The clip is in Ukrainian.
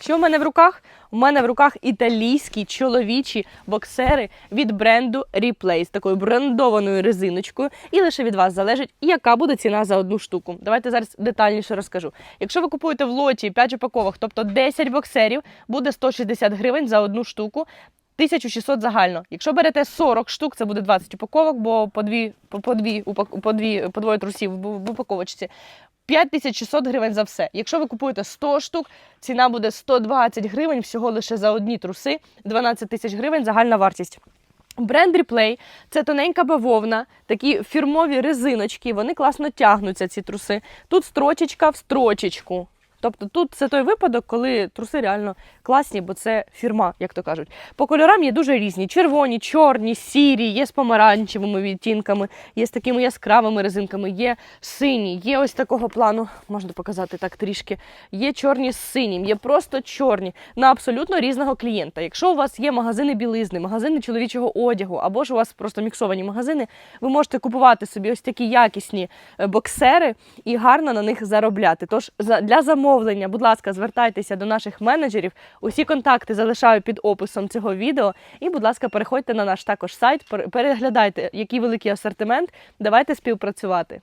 Що в мене в руках? У мене в руках італійські чоловічі боксери від бренду Replay з такою брендованою резиночкою. І лише від вас залежить, яка буде ціна за одну штуку. Давайте зараз детальніше розкажу. Якщо ви купуєте в лоті 5 упаковок, тобто 10 боксерів, буде 160 гривень за одну штуку. 1600 загально. Якщо берете 40 штук, це буде 20 упаковок, бо по дві, по, по дві, по дві, по двоє трусів в упаковочці. 5600 гривень за все. Якщо ви купуєте 100 штук, ціна буде 120 гривень всього лише за одні труси, 12 тисяч гривень загальна вартість. Бренд Replay – це тоненька бавовна, такі фірмові резиночки, вони класно тягнуться, ці труси. Тут строчечка в строчечку. Тобто тут це той випадок, коли труси реально класні, бо це фірма, як то кажуть. По кольорам є дуже різні: червоні, чорні, сірі, є з помаранчевими відтінками, є з такими яскравими резинками, є сині, є ось такого плану, можна показати так трішки. Є чорні з синім, є просто чорні на абсолютно різного клієнта. Якщо у вас є магазини білизни, магазини чоловічого одягу, або ж у вас просто міксовані магазини, ви можете купувати собі ось такі якісні е, боксери і гарно на них заробляти. Тож для замовлення, будь ласка, звертайтеся до наших менеджерів. Усі контакти залишаю під описом цього відео. І, будь ласка, переходьте на наш також сайт, переглядайте, який великий асортимент. Давайте співпрацювати.